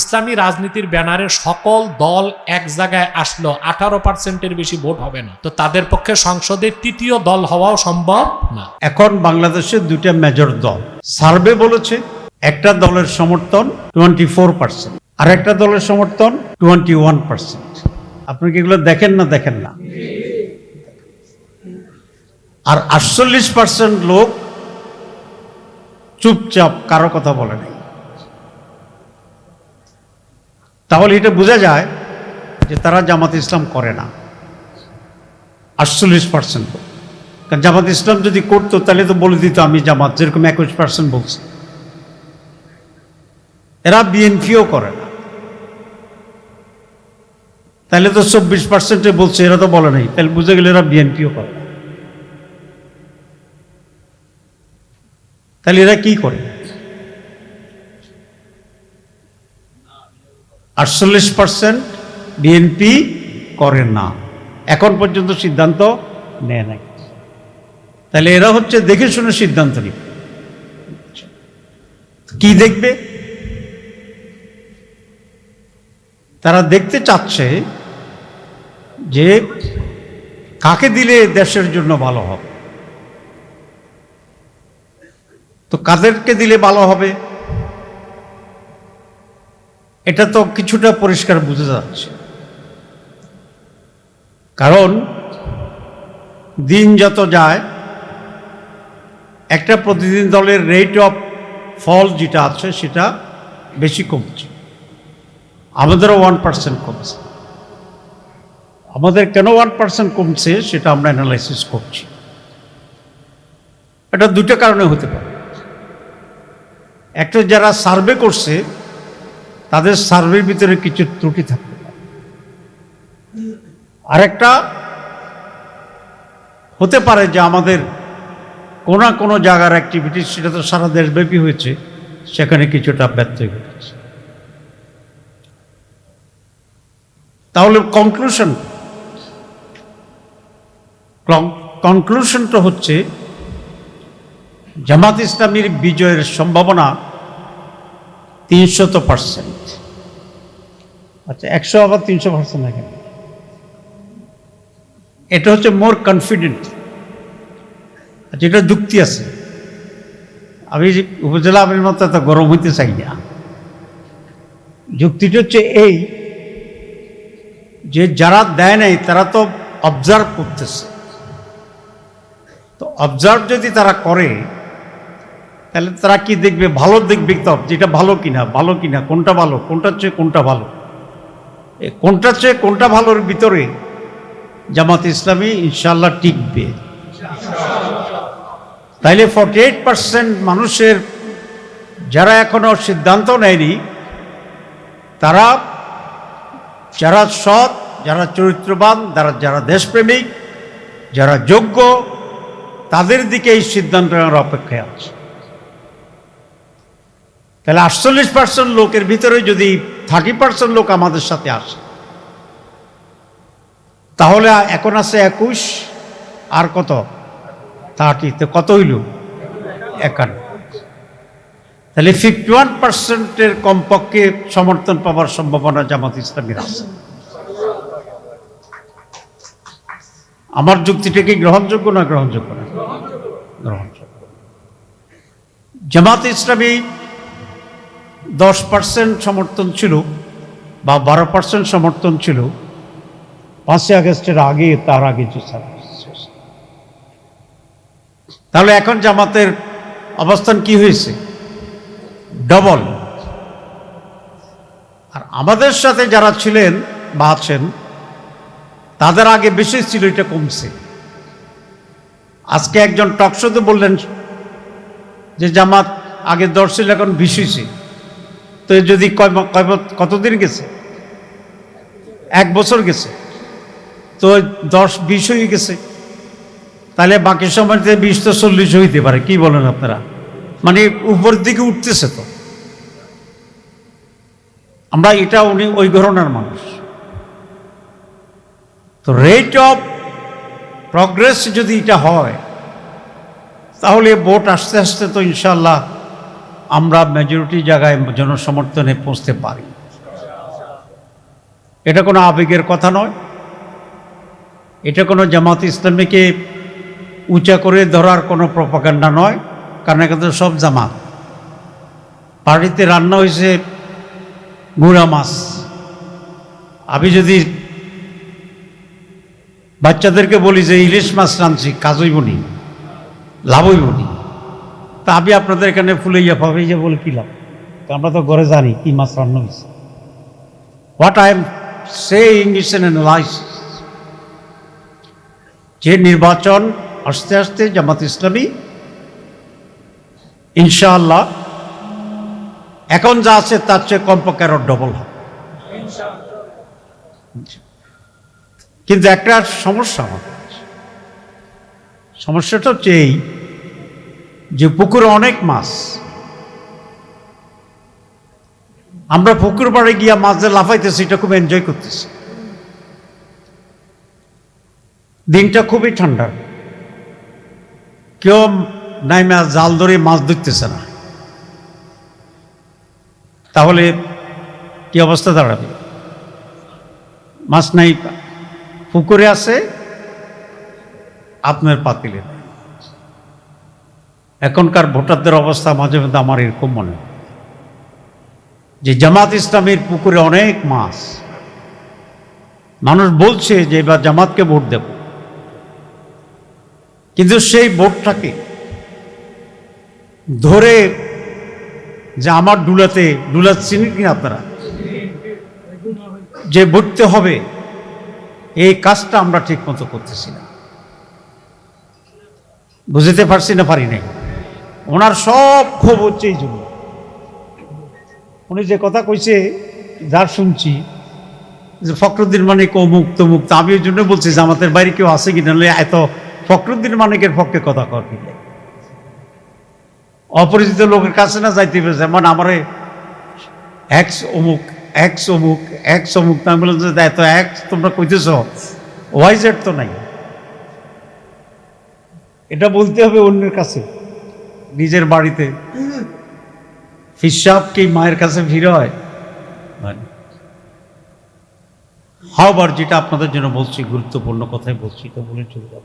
ইসলামী রাজনীতির ব্যানারে সকল দল এক জায়গায় আসলো, আঠারো পার্সেন্টের বেশি ভোট হবে না। তো তাদের পক্ষে সংসদে তৃতীয় দল হওয়াও সম্ভব না। এখন বাংলাদেশে দুইটা মেজর দল। সার্ভে বলেছে একটা দলের সমর্থন টোয়েন্টি ফোর পার্সেন্ট আর একটা দলের সমর্থন টোয়েন্টি ওয়ান পার্সেন্ট আপনি কি এগুলো দেখেন না দেখেন না? আর আটচল্লিশ পার্সেন্ট লোক চুপচাপ কারও কথা বলে নাই। তাহলে এটা বোঝা যায় যে তারা জামাত ইসলাম করে না। আটচল্লিশ পার্সেন্ট কারণ জামাত ইসলাম যদি করতো, তাহলে তো বলে দিত আমি জামাত, যেরকম একুশ পার্সেন্ট বলছি। এরা বিএনপিও করে না। তাহলে তো চব্বিশ পার্সেন্টে বলছে, এরা তো বলে নাই। তাহলে বুঝে গেলে এরা বিএনপিও করে তাহলে এরা কি করে? আটচল্লিশ পার্সেন্ট বিএনপি করে না। এখন পর্যন্ত সিদ্ধান্ত নেয় নাই। তাহলে এরা হচ্ছে দেখে শুনে সিদ্ধান্ত নিবে। কি দেখবে? তারা দেখতে চাচ্ছে যে কাকে দিলে দেশের জন্য ভালো হবে? তো কাদেরকে দিলে ভালো হবে? এটা তো কিছুটা পরিষ্কার বোঝা যাচ্ছে। কারণ দিন যত যায়, একটা প্রতিদিন দলের রেট অফ ফল যেটা আছে সেটা বেশি কমছে। আমাদেরও ওয়ান পার্সেন্ট কমছে। আমাদের কেন ওয়ান পার্সেন্ট কমছে সেটা আমরা অ্যানালাইসিস করছি। এটা দুটো কারণে হতে পারে। একটা যারা সার্ভে করছে তাদের সার্ভের ভিতরে কিছু ত্রুটি থাকতে পারে। আরেকটা হতে পারে যে আমাদের কোনো কোনো জায়গার অ্যাক্টিভিটি সেটা তো সারা দেশব্যাপী হয়েছে, সেখানে কিছুটা ব্যত্যয় ঘটেছে তাহলে কনক্লুশন কনক্লুশনটা হচ্ছে, জামাত ইসলামীর বিজয়ের সম্ভাবনা তিনশত পার্সেন্ট। আচ্ছা একশো আবার তিনশো পার্সেন্ট এখানে এটা হচ্ছে মোর কনফিডেন্ট আচ্ছা এটা যুক্তি আছে। আমি উপজেলা আমির মতো এত গরম হইতে চাই না। যুক্তিটা হচ্ছে এই যে যারা দেয় নাই তারা তো অবজার্ভ করতেছে। তো অবজার্ভ যদি তারা করে তাহলে তারা কি দেখবে? ভালো দেখবে তো যেটা ভালো কিনা ভালো কিনা, কোনটা ভালো কোনটার চেয়ে কোনটা ভালো? কোনটার চেয়ে কোনটা ভালোর ভিতরে জামাত ইসলামী ইনশাল্লাহ টিকবে। তাইলে ফর্টি এইট পার্সেন্ট মানুষের যারা এখনও সিদ্ধান্ত নেয়নি, তারা যারা সৎ, যারা চরিত্রবান যারা যারা দেশপ্রেমিক, যারা যোগ্য, তাদের দিকে এই সিদ্ধান্ত নেওয়ার অপেক্ষায় আছে। তাহলে আটচল্লিশ পার্সেন্ট লোকের ভিতরে যদি থার্টি পার্সেন্ট লোক আমাদের সাথে আসে, তাহলে এখন আছে একুশ, আর কত? থার্টিতে কত হইল? একান্ন। তাহলে ফিফটি ওয়ান পার্সেন্টের কমপক্ষে সমর্থন পাওয়ার সম্ভাবনা জামাত ইসলামের আছে। আমার যুক্তিটা কি গ্রহণযোগ্য না গ্রহণযোগ্য না? গ্রহণযোগ্য। জামাত ইসলামী দশ পার্সেন্ট সমর্থন ছিল বা বারো পার্সেন্ট সমর্থন ছিল। পাঁচই আগস্টের আগে তার আগে যে তাহলে এখন জামাতের অবস্থান কি হয়েছে? ডবল। আর আমাদের সাথে যারা ছিলেন বা আছেন, তাদের আগে বেশি ছিল, এটা কমছে। আজকে একজন টকশোতে বললেন যে, জামাত আগে দশ ছিল, এখন বিশ হয়েছে। তো যদি কতদিন গেছে? এক বছর গেছে। তো দশ, বিশ হয়ে গেছে। তাহলে বাকি সময়তে বিশ তো চল্লিশ হইতে পারে, কি বলেন আপনারা? মানে উপর দিকে উঠতেছে তো। আমরা এটা উনি ওই ধরনের মানুষ। তো রেট অফ প্রগ্রেস যদি এটা হয়, তাহলে ভোট আস্তে আস্তে তো ইনশাল্লাহ আমরা মেজরিটি জায়গায় জনসমর্থনে পৌঁছতে পারি। এটা কোনো আবেগের কথা নয়। এটা কোনো জামাত ইসলামীকে উঁচা করে ধরার কোনো প্রপাগান্ডা নয়, কারণ এখানে সব জামাত। বাড়িতে রান্না হয়েছে গুঁড়া মাছ। আমি যদি বাচ্চাদেরকে বলি যে ইলিশ মাছ রাঁধছি, কাজ হইব নি, লাভ হইব নি। তা আমি আপনাদের এখানে ফুলাইয়া ফাফাইয়া বলে কি লাভ? তা আমরা তো ঘরে জানি কি মাছ রান্না হয়েছে। What I am saying is an যে নির্বাচন আস্তে আস্তে জামাত ইসলামী, ইনশাআল্লাহ, এখন যা আছে তার চেয়ে কমপক্ষে আরও ডবল হবে। কিন্তু একটা সমস্যা আমাদের। সমস্যাটা হচ্ছে এই যে পুকুরে অনেক মাছ। আমরা পুকুর পাড়ে গিয়া মাছ লাফাইতেছি, এটা খুব এনজয় করতেছি। দিনটা খুবই ঠান্ডা। কেউ নাই মাছ জাল ধরে মাছ ধরতেছে না। তাহলে কি অবস্থা দাঁড়াবে? মাছ নাই, পুকুরে আছে, আপনার পাতিলে। এখনকার ভোটারদের অবস্থা মাঝে মধ্যে আমার এরকম মনে যে জামাত ইসলামের পুকুরে অনেক মাছ। মানুষ বলছে যে এবার জামাতকে ভোট দেব। কিন্তু সেই ভোটটাকে ধরে যে আমার ডুলাতে ডুলা চিনি কিনা আপনারা? যে ভরতে হবে, এই কাজটা আমরা ঠিক মতো করতেছি না। বুঝতে পারছি না, পারি নাই। ওনার সব ক্ষোভ হচ্ছে এই জন্য। উনি যে কথা কইছে, যার শুনছি, যে ফখরুদ্দিন মানিক অমুক তমুক তা আমি ওই জন্য বলছি যে আমাদের বাইরে কেউ আছে কিনা নাহলে এত ফখরুদ্দিন মানিকের পক্ষে কথা কর অপরিচিত লোকের কাছে না যাইতে হবে যেমন আমার এক্স অমুক এক্স অমুক এক্স অমুক না বললাম যে এত এক্স তোমরা কইতেছ ওয়াই জেড তো নাই। এটা বলতে হবে অন্যের কাছে। নিজের বাড়িতে। হিসাব কি মায়ের কাছে ভিড় হয়? হাওবার যেটা আপনাদের জন্য বলছি গুরুত্বপূর্ণ কথাই বলছি তো বলে চলে যাব।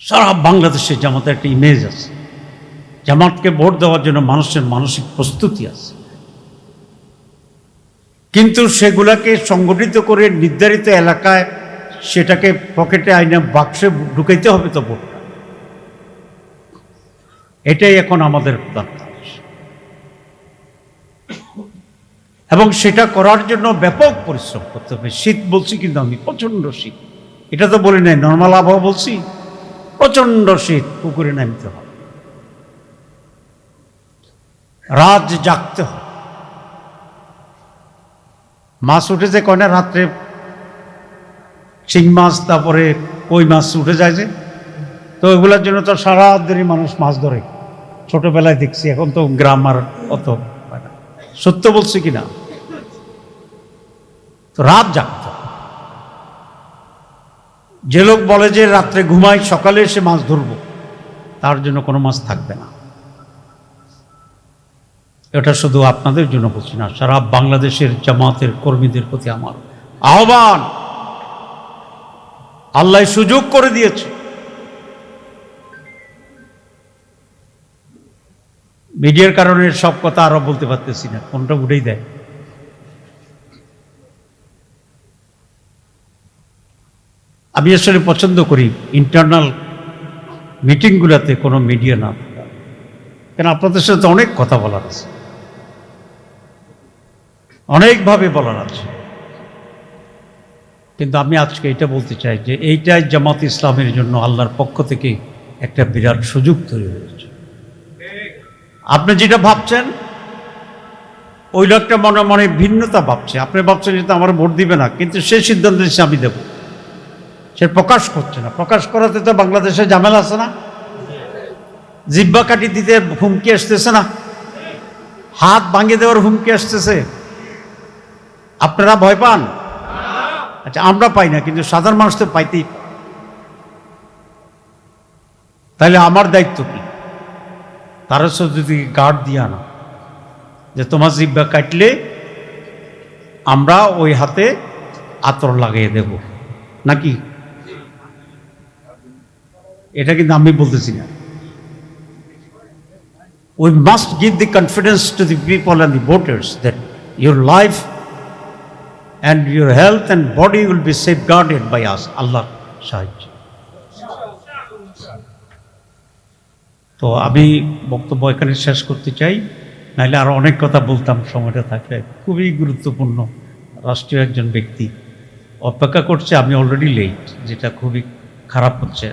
সারা বাংলাদেশে জামাতের একটা ইমেজ আছে। জামাতকে ভোট দেওয়ার জন্য মানুষের মানসিক প্রস্তুতি আছে। কিন্তু সেগুলাকে সংগঠিত করে নির্ধারিত এলাকায় সেটাকে পকেটে আইনে বাক্সে ঢুকাইতে হবে তো ভোটটা। এটাই এখন আমাদের প্রধান কাজ। এবং সেটা করার জন্য ব্যাপক পরিশ্রম করতে হবে। শীত বলছি কিন্তু আমি প্রচণ্ড শীত। এটা তো বলি নাই, নর্মাল আবহাওয়া বলছি, প্রচণ্ড শীত, পুকুরে নামতে হবে। রাত জাগতে হবে। মাছ উঠেছে কয় না রাত্রে শিং মাছ, তারপরে কই মাছ উঠে যায় যে? তো ওইগুলোর জন্য তো সারা দিনই মানুষ মাছ ধরে। ছোটবেলায় দেখছি, এখন তো গ্রাম আর অত। সত্য বলছি কি না? তো রাত জাগত। যে লোক বলে যে রাত্রে ঘুমাই, সকালে এসে মাছ ধরবো, তার জন্য কোনো মাছ থাকবে না। এটা শুধু আপনাদের জন্য বলছি না, সারা বাংলাদেশের জামাতের কর্মীদের প্রতি আমার আহ্বান। আল্লাহ সুযোগ করে দিয়েছে। মিডিয়ার কারণে সব কথা আরও বলতে পারতেছি না, কোনটা উঠেই দেয়। আমি আসলে পছন্দ করি ইন্টারনাল মিটিংগুলোতে কোনো মিডিয়া না কেন, আপনাদের সাথে অনেক কথা বলার আছে। অনেকভাবে বলার আছে। কিন্তু আমি আজকে এটা বলতে চাই যে এইটাই জামাত ইসলামের জন্য আল্লাহর পক্ষ থেকে একটা বিরাট সুযোগ তৈরি হয়েছে। আপনি যেটা ভাবছেন, ওই লোকটা মনে মনে ভিন্নতা ভাবছে। আপনি ভাবছেন যে আমার ভোট দিবে না, কিন্তু সে সিদ্ধান্ত দিচ্ছে আমি দেব। সে প্রকাশ করছে না। প্রকাশ করাতে তো বাংলাদেশে ঝামেলা আছে না? জিব্বা কাটি দিতে হুমকি আসতেছে না? হাত ভাঙিয়ে দেওয়ার হুমকি আসতেছে? আপনারা ভয় পান? আচ্ছা আমরা পাই না, কিন্তু সাধারণ মানুষ তো পাইতেই তাহলে আমার দায়িত্ব কি? তারা যদি গার্ড দিয়া না যে তোমার জিব্বা কাটলে আমরা ওই হাতে আতর লাগিয়ে দেব নাকি এটা কিন্তু আমি বলতেছি না we must give the confidence to the people and the voters that your life and your health and body will be safeguarded by us আল্লাহ সাহায্য তো আমি বক্তব্য এখানে শেষ করতে চাই। নাহলে আরও অনেক কথা বলতাম, সময়টা থাকলে। খুবই গুরুত্বপূর্ণ রাষ্ট্রীয় একজন ব্যক্তি। অপেক্ষা করছে, আমি অলরেডি লেট যেটা খুবই খারাপ হচ্ছে।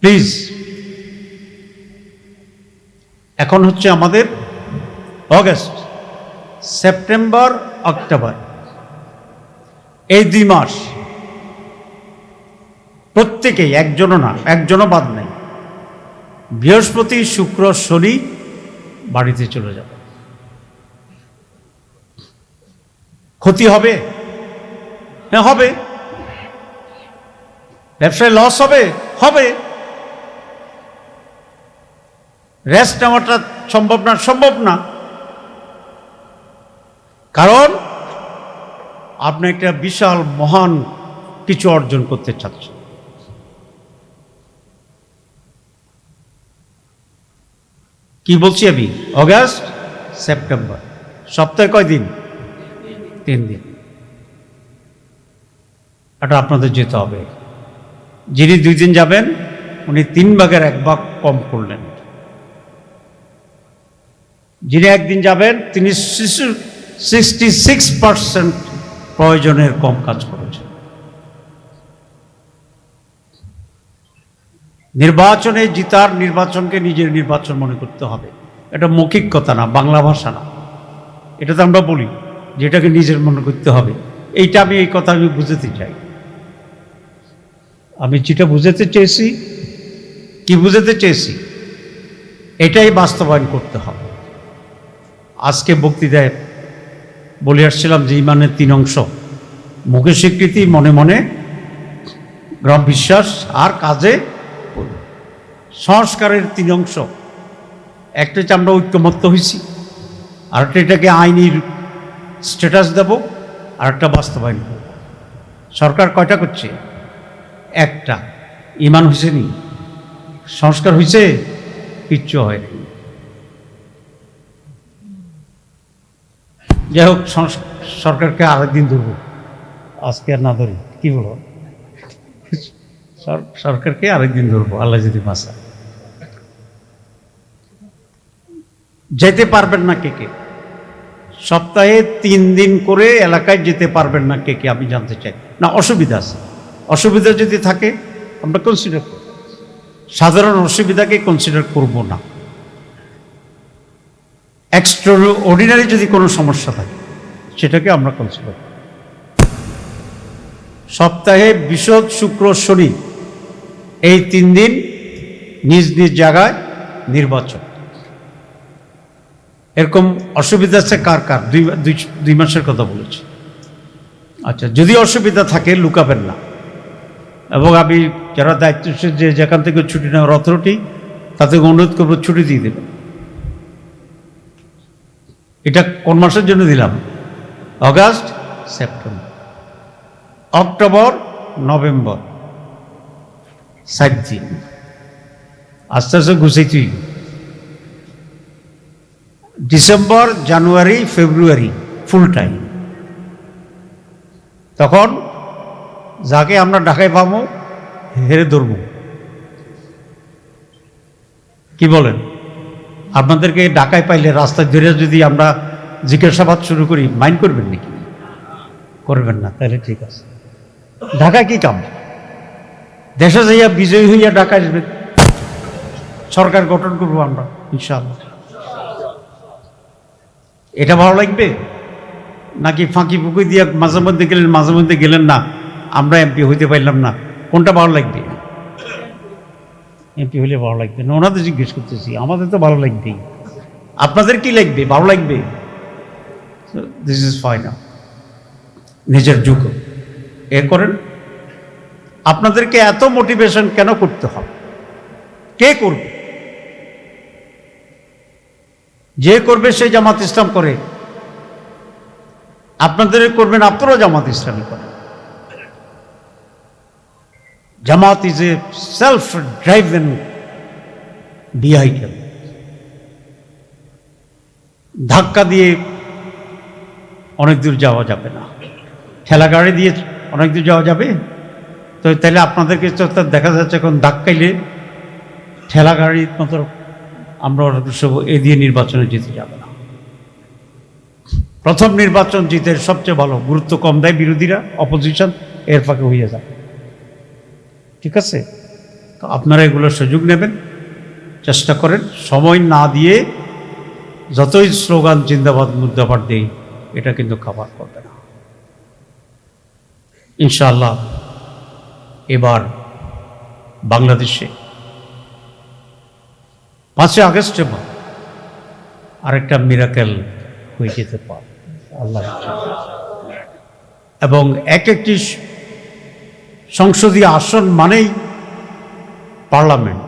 প্লিজ এখন হচ্ছে আমাদের অগস্ট সেপ্টেম্বর অক্টোবর এই দুই মাস প্রত্যেকেই, একজনও না, একজনও বাদ নেই। বৃহস্পতি, শুক্র, শনি বাড়িতে চলে যাবে। ক্ষতি হবে? হ্যাঁ হবে। ব্যবসায় লস হবে? হবে। রেস্ট নেওয়াটা সম্ভব না? সম্ভব না। কারণ আপনি একটা বিশাল, মহান কিছু অর্জন করতে চাচ্ছেন। কি বলছি আমি? অগাস্ট সেপ্টেম্বর সপ্তাহে কয় দিন? তিন দিন। এটা আপনাদের যেতে হবে। যিনি দুই দিন যাবেন উনি তিন ভাগের এক ভাগ কম করলেন। যিনি একদিন যাবেন তিনি সিক্সটি সিক্স পার্সেন্ট প্রয়োজনের কম কাজ করেছেন। নির্বাচনে জিতার নির্বাচনকে নিজের নির্বাচন মনে করতে হবে। এটা মৌখিক কথা না, বাংলা ভাষা না। এটা তো আমরা বলি যে এটাকে নিজের মনে করতে হবে। এইটা আমি, এই কথা আমি বুঝাতে চাই। আমি যেটা বুঝাতে চেয়েছি, কি বুঝাতে চেয়েছি? এটাই বাস্তবায়ন করতে হবে। আজকে বক্তৃতায় বলে আসছিলাম যে ইমানের তিন অংশ মুখে স্বীকৃতি, মনে মনে গ্রহ বিশ্বাস আর কাজে সংস্কারের তিন অংশ। একটা হচ্ছে আমরা ঐক্যমত্য হয়েছি, আরেকটা এটাকে আইনির স্ট্যাটাস দেব, আরেকটা বাস্তবায়ন করব। সরকার কয়টা করছে? একটা, ইমান নি? সংস্কার হয়েছে? কিচ্ছু হয়নি যাই হোক সরকারকে আরেকদিন ধরব। আজকে আর না ধরি, কি বলো? সর- সরকারকে আরেকদিন ধরবো, আল্লাহ যদি মাসা যেতে পারবেন না কে কে। সপ্তাহে তিন দিন করে এলাকায় যেতে পারবেন না কে কে, আমি জানতে চাই। না, অসুবিধা আছে। অসুবিধা যদি থাকে, আমরা কনসিডার করব। সাধারণ অসুবিধাকে কনসিডার করব না। এক্সট্রা অর্ডিনারি যদি কোনো সমস্যা থাকে, সেটাকে আমরা কনসিডার করব। সপ্তাহে বিশদ শুক্র শনি, এই তিন দিন নিজ নিজ জায়গায় নির্বাচন। এরকম অসুবিধা আছে কার কার? দুই, দুই- মাসের কথা বলেছি। আচ্ছা যদি অসুবিধা থাকে, লুকাবেন না। এবং আমি যারা দায়িত্বশীল যে যেখান থেকে ছুটি নেওয়ার অথরিটি তাদেরকে অনুরোধ করব ছুটি দিয়ে দেবেন। এটা কোন মাসের জন্য দিলাম? August, September. October, November. সাত দিন আস্তে আস্তে গুছাইতেই ডিসেম্বর, জানুয়ারি, ফেব্রুয়ারি ফুল টাইম তখন যাকে আমরা ঢাকায় পাবো, হেরে ধরবো। কি বলেন? আপনাদেরকে ঢাকায় পাইলে রাস্তায় ধরে যদি আমরা জিজ্ঞাসাবাদ শুরু করি মাইন্ড করবেন নাকি? করবেন না, তাহলে ঠিক আছে। ঢাকায় কি কাম? দেশে যাইয়া বিজয়ী হইয়া ঢাকা আসবে সরকার গঠন করব আমরা, ইনশাআল্লাহ। এটা ভালো লাগবে? নাকি ফাঁকি ফুঁকি দিয়ে মাঝে মধ্যে গেলেন মাঝে মধ্যে গেলেন না? আমরা এমপি হইতে পারলাম না। কোনটা ভালো লাগবে? এমপি হলে ভালো লাগবে না। ওনাদের জিজ্ঞেস করতেছি আমাদের তো ভালো লাগবেই। আপনাদের কি লাগবে? ভালো লাগবে? দিস ইজ ফাইন নিজের যুগ। এ করেন আপনাদেরকে এত মোটিভেশন কেন করতে হবে? কে করবে? যে করবে সে জামাত ইসলাম করে। আপনাদের করবেন, আপনারাও জামাত ইসলামী করেন। Jamaat is a self driven vehicle ধাক্কা দিয়ে অনেক দূর যাওয়া যাবে না। ঠেলা গাড়ি দিয়ে অনেক দূর যাওয়া যাবে। তো তাহলে আপনাদেরকে দেখা যাচ্ছে এখন ধাক্কাইলে ঠেলা গাড়ির মতো আমরা সব এ দিয়ে নির্বাচনে জিতে যাবে না। প্রথম নির্বাচন জিতে সবচেয়ে ভালো, গুরুত্ব কম দেয় বিরোধীরা অপোজিশন এর ফাঁকে হয়ে যাবে ঠিক আছে? তো আপনারা এগুলোর সুযোগ নেবেন, চেষ্টা করেন, সময় না দিয়ে যতই স্লোগান জিন্দাবাদ, মুর্দাবাদ দেই, এটা কিন্তু খাবার করবে না। ইনশাআল্লাহ, এবার বাংলাদেশে পাঁচই আগস্টে বা আরেকটা মিরাকেল হয়ে যেতে পারে। আল্লাহ এবং এক একটি সংসদীয় আসন মানেই পার্লামেন্ট।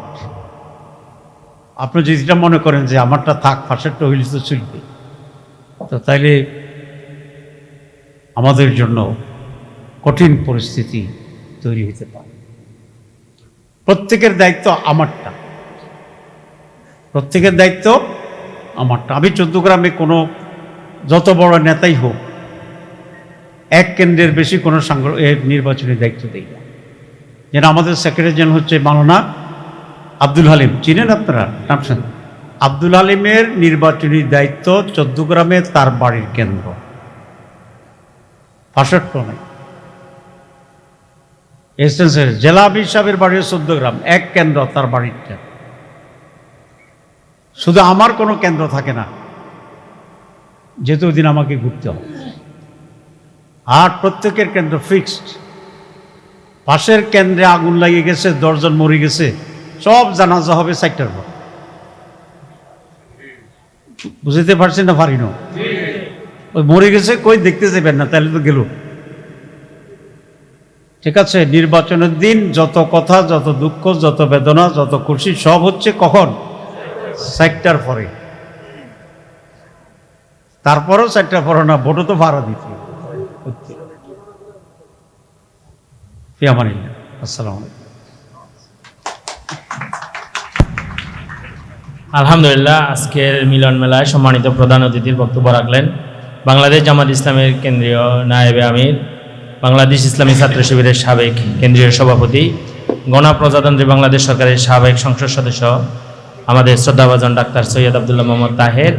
আপনি যদি এটা মনে করেন যে আমারটা থাক, পাশেরটা হইলে তো চলবে। তো তাইলে আমাদের জন্য কঠিন পরিস্থিতি তৈরি হতে পারে। প্রত্যেকের দায়িত্ব আমারটা। প্রত্যেকের দায়িত্ব আমারটা আমি চৌদ্দগ্রামে কোনো যত বড় নেতাই হোক, এক কেন্দ্রের বেশি কোনো সাংগ- এ নির্বাচনী দায়িত্ব দেই না। যেন আমাদের সেক্রেটারি জেনারেল হচ্ছে মাওলানা আব্দুল হালিম। চিনেন আপনারা? নাম? আব্দুল হালিমের নির্বাচনী দায়িত্ব চৌদ্দগ্রামে তার বাড়ির কেন্দ্র। পাঁচষট্ট নাই এসেন্সের জেলা সাহেবের বাড়ি চৌদ্দগ্রাম এক কেন্দ্র তার বাড়ির কেন্দ্র। শুধু আমার কোনো কেন্দ্র থাকে না যেহেতু দিন আমাকে ঘুরতে হবে আর প্রত্যেকের কেন্দ্র ফিক্সড পাশের কেন্দ্রে আগুন লাগিয়ে গেছে, দশজন মরে গেছে, সব জানাজা হবে সাইটটার পর। বুঝতে পারছেন না পারি না ওই মরে গেছে, কই দেখতে যাবেন না, তাহলে তো গেল। ঠিক আছে, নির্বাচনের দিন যত কথা, যত দুঃখ, যত বেদনা, যত খুশি, সব হচ্ছে কখন? সাইটটার পরে। তারপরেও সাইটটার পরে না, ভোটও তো ভাড়া দিতে আলহামদুলিল্লাহ, আজকের মিলন মেলায় সম্মানিত প্রধান অতিথির বক্তব্য রাখলেন বাংলাদেশ জামাত ইসলামের কেন্দ্রীয় নায়েবে আমির, বাংলাদেশ ইসলামী ছাত্র শিবিরের সাবেক কেন্দ্রীয় সভাপতি, গণপ্রজাতন্ত্রী বাংলাদেশ সরকারের সাবেক সংসদ সদস্য আমাদের শ্রদ্ধাভাজন ডাক্তার সৈয়দ আবদুল্লাহ মোহাম্মদ তাহের